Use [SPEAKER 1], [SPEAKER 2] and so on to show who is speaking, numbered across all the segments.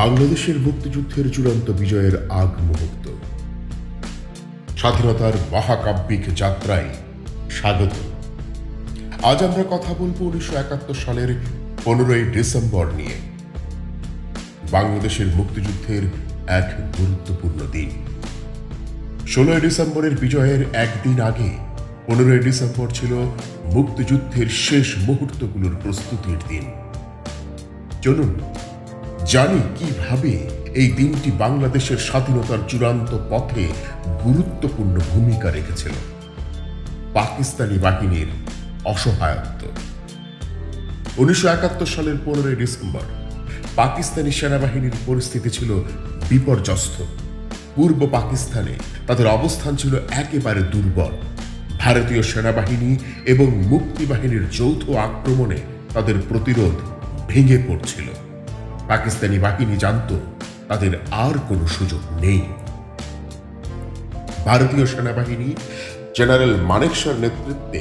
[SPEAKER 1] বাংলাদেশের মুক্তিযুদ্ধের চূড়ান্ত বিজয়ের আগ মুহূর্ত। স্বাধীনতার মহাকাব্যিক যাত্রায় স্বাগত। আজ আমরা কথা বলব উনিশশো একাত্তর সালের পনেরোই ডিসেম্বর নিয়ে। বাংলাদেশের মুক্তিযুদ্ধের এক গুরুত্বপূর্ণ দিন। ষোলোই ডিসেম্বরের বিজয়ের একদিন আগে পনেরোই ডিসেম্বর ছিল মুক্তিযুদ্ধের শেষ মুহূর্তগুলোর প্রস্তুতির দিন। চলুন জানি কীভাবে এই দিনটি বাংলাদেশের স্বাধীনতার চূড়ান্ত পথে গুরুত্বপূর্ণ ভূমিকা রেখেছিল। পাকিস্তানি বাহিনীর অসহায়ত্ব। উনিশশো একাত্তর সালের পনেরোই ডিসেম্বর পাকিস্তানি সেনাবাহিনীর পরিস্থিতি ছিল বিপর্যস্ত। পূর্ব পাকিস্তানে তাদের অবস্থান ছিল একেবারে দুর্বল। ভারতীয় সেনাবাহিনী এবং মুক্তিবাহিনীর যৌথ আক্রমণে তাদের প্রতিরোধ ভেঙে পড়ছিল। পাকিস্তানি বাহিনী জানত, তাদের আর কোনো সুযোগ নেই। ভারতীয় সেনাবাহিনী জেনারেল মানেকশার নেতৃত্বে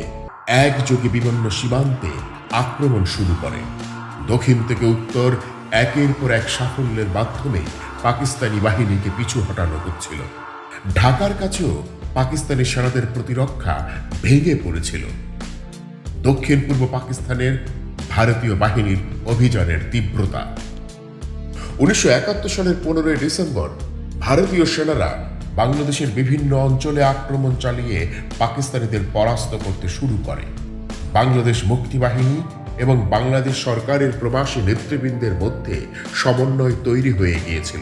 [SPEAKER 1] একযোগে বিভিন্ন সীমান্তে আক্রমণ শুরু করে। দক্ষিণ থেকে উত্তর একের পর এক সাফল্যের মাধ্যমে পাকিস্তানি বাহিনীকে পিছু হটানো হচ্ছিল। ঢাকার কাছেও পাকিস্তানি সেনাদের প্রতিরক্ষা ভেঙে পড়েছিল। দক্ষিণ পূর্ব পাকিস্তানের ভারতীয় বাহিনীর অভিযানের তীব্রতা উনিশশো একাত্তর সালের পনেরোই ডিসেম্বর ভারতীয় সেনারা বাংলাদেশের বিভিন্ন অঞ্চলে আক্রমণ চালিয়ে পাকিস্তানিদের পরাস্ত করতে শুরু করে। বাংলাদেশ মুক্তি বাহিনী এবং বাংলাদেশ সরকারের প্রবাসী নেতৃবৃন্দের মধ্যে সমন্বয় তৈরি হয়ে গিয়েছিল।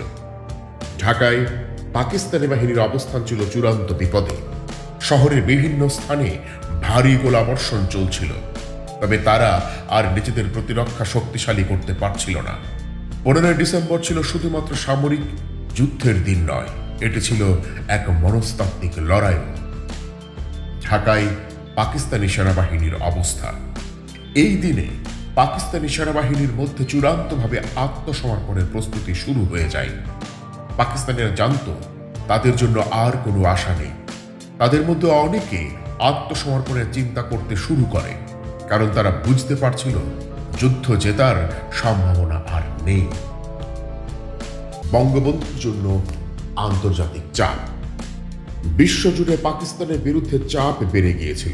[SPEAKER 1] ঢাকায় পাকিস্তানি বাহিনীর অবস্থান ছিল চূড়ান্ত বিপদে। শহরের বিভিন্ন স্থানে ভারী গোলাবর্ষণ চলছিল। তবে তারা আর নিজেদের প্রতিরক্ষা শক্তিশালী করতে পারছিল না। পনেরোই ডিসেম্বর ছিল শুধুমাত্র সামরিক যুদ্ধের দিন নয়, এটি ছিল এক মনস্তাত্ত্বিক লড়াই। ঢাকায় পাকিস্তানি সেনাবাহিনীর অবস্থা। এই দিনে পাকিস্তানি সেনাবাহিনীর মধ্যে চূড়ান্তভাবে আত্মসমর্পণের প্রস্তুতি শুরু হয়ে যায়। পাকিস্তানিরা জানত, তাদের জন্য আর কোনো আশা নেই। তাদের মধ্যে অনেকে আত্মসমর্পণের চিন্তা করতে শুরু করে, কারণ তারা বুঝতে পারছিল যুদ্ধ জেতার সম্ভাবনা আর নেই। বঙ্গবন্ধুর জন্য আন্তর্জাতিক চাপ। বিশ্বজুড়ে পাকিস্তানের বিরুদ্ধে চাপ বেড়ে গিয়েছিল।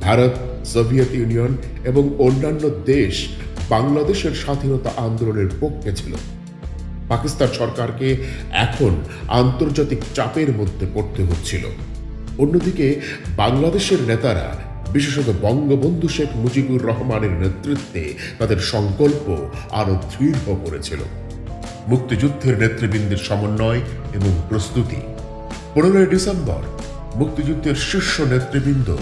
[SPEAKER 1] ভারত, সোভিয়েত ইউনিয়ন এবং অন্যান্য দেশ বাংলাদেশের স্বাধীনতা আন্দোলনের পক্ষে ছিল। পাকিস্তান সরকারকে এখন আন্তর্জাতিক চাপের মধ্যে পড়তে হচ্ছিল। অন্যদিকে বাংলাদেশের নেতারা বিশেষত বঙ্গবন্ধু শেখ মুজিবুর রহমানের নেতৃত্বে তাদের সংকল্প আরও দৃঢ় করেছিল। মুক্তিযুদ্ধের নেতৃবৃন্দের সমন্বয় এবং প্রস্তুতি। পনেরোই ডিসেম্বর মুক্তিযুদ্ধের শীর্ষ নেতৃবৃন্দ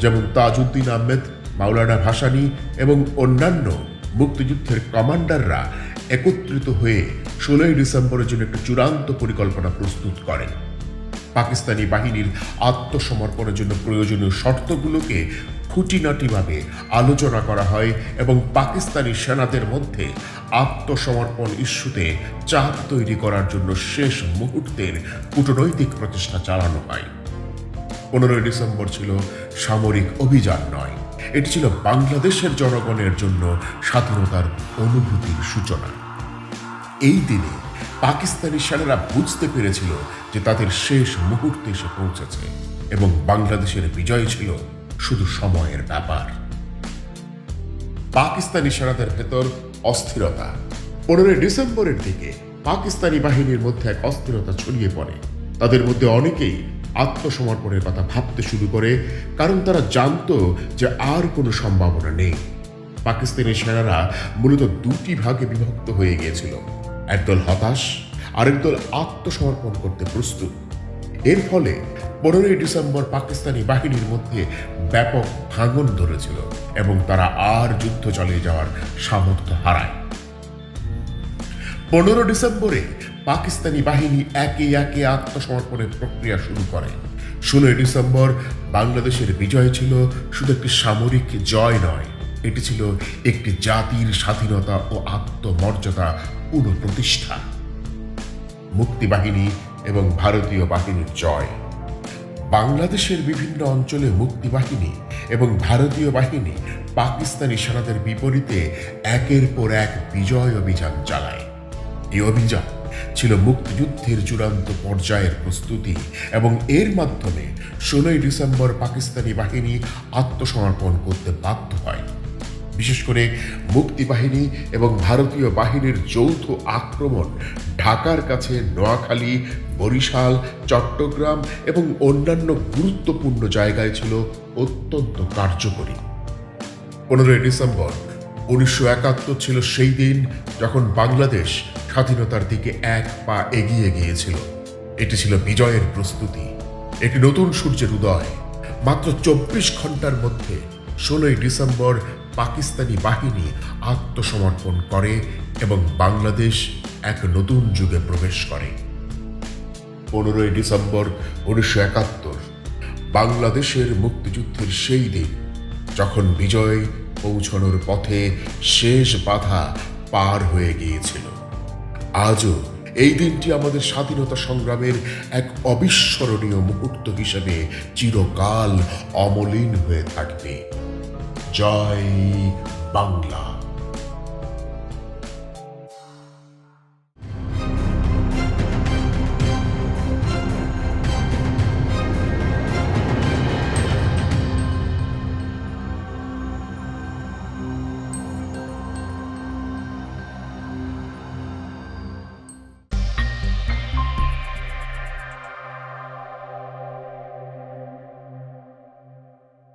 [SPEAKER 1] যেমন তাজউদ্দিন আহমেদ, মাওলানা ভাসানি এবং অন্যান্য মুক্তিযুদ্ধের কমান্ডাররা একত্রিত হয়ে ষোলোই ডিসেম্বরের জন্য একটি চূড়ান্ত পরিকল্পনা প্রস্তুত করেন। পাকিস্তানি বাহিনীর আত্মসমর্পণের জন্য প্রয়োজনীয় শর্তগুলোকে খুঁটিনাটিভাবে আলোচনা করা হয় এবং পাকিস্তানি সেনাদের মধ্যে আত্মসমর্পণ ইস্যুতে চাপ তৈরি করার জন্য শেষ মুহূর্তের কূটনৈতিক প্রচেষ্টা চালানো হয়। পনেরোই ডিসেম্বর ছিল সামরিক অভিযান নয়। এটি ছিল বাংলাদেশের জনগণের জন্য স্বাধীনতার অনুভূতির সূচনা। এই দিনে পাকিস্তানি সেনারা বুঝতে পেরেছিল যে তাদের শেষ মুহূর্তে এসে পৌঁছেছে এবং বাংলাদেশের বিজয় ছিল শুধু সময়ের ব্যাপার। পাকিস্তানি সেনাদের ভেতর অস্থিরতা। পনেরোই ডিসেম্বরের দিকে পাকিস্তানি বাহিনীর মধ্যে এক অস্থিরতা ছড়িয়ে পড়ে। তাদের মধ্যে অনেকেই আত্মসমর্পণের কথা ভাবতে শুরু করে, কারণ তারা জানতো যে আর কোনো সম্ভাবনা নেই। পাকিস্তানি সেনারা মূলত দুটি ভাগে বিভক্ত হয়ে গিয়েছিল। একদল হতাশ আরেক দল আত্মসমর্পণ করতে প্রস্তুত। এর ফলে পনেরোই ডিসেম্বর পাকিস্তানি বাহিনীর মধ্যে ব্যাপক ভাঙন ধরেছিল এবং তারা আর যুদ্ধ চালিয়ে যাওয়ার সামর্থ্য হারায়। পনেরো ডিসেম্বরে পাকিস্তানি বাহিনী একে একে আত্মসমর্পণের প্রক্রিয়া শুরু করে। ষোলোই ডিসেম্বর বাংলাদেশের বিজয় ছিল শুধু একটি সামরিক জয় নয় এটি ছিল একটি জাতির স্বাধীনতা ও আত্মমর্যাদা পুনঃপ্রতিষ্ঠা। মুক্তিবাহিনী এবং ভারতীয় বাহিনীর জয়। বাংলাদেশের বিভিন্ন অঞ্চলে মুক্তিবাহিনী এবং ভারতীয় বাহিনী পাকিস্তানি সেনাদের বিপরীতে একের পর এক বিজয় অভিযান চালায়। এই অভিযান ছিল মুক্তিযুদ্ধের চূড়ান্ত পর্যায়ের প্রস্তুতি এবং এর মাধ্যমে ষোলোই ডিসেম্বর পাকিস্তানি বাহিনী আত্মসমর্পণ করতে বাধ্য হয়। বিশেষ করে মুক্তিবাহিনী এবং ভারতীয় বাহিনীর যৌথ আক্রমণ ঢাকার কাছে নোয়াখালী, বরিশাল, চট্টগ্রাম এবং অন্যান্য গুরুত্বপূর্ণ জায়গায় ছিল অত্যন্ত কার্যকরী। পনেরোই ডিসেম্বর উনিশশো একাত্তর ছিল সেই দিন যখন বাংলাদেশ স্বাধীনতার দিকে এক পা এগিয়ে গিয়েছিল। এটি ছিল বিজয়ের প্রস্তুতি। একটি নতুন সূর্যের উদয়। মাত্র চব্বিশ ঘণ্টার মধ্যে ষোলোই ডিসেম্বর পাকিস্তানি বাহিনী আত্মসমর্পণ করে এবং বাংলাদেশ এক নতুন যুগে প্রবেশ করে। পনেরোই ডিসেম্বর উনিশশো একাত্তর, বাংলাদেশের মুক্তিযুদ্ধের সেই দিন, যখন বিজয় পৌঁছানোর পথে শেষ বাধা পার হয়ে গিয়েছিল। আজও এই দিনটি আমাদের স্বাধীনতা সংগ্রামের এক অবিস্মরণীয় মুহূর্ত হিসেবে চিরকাল অমলিন হয়ে থাকবে। জয় বাংলা।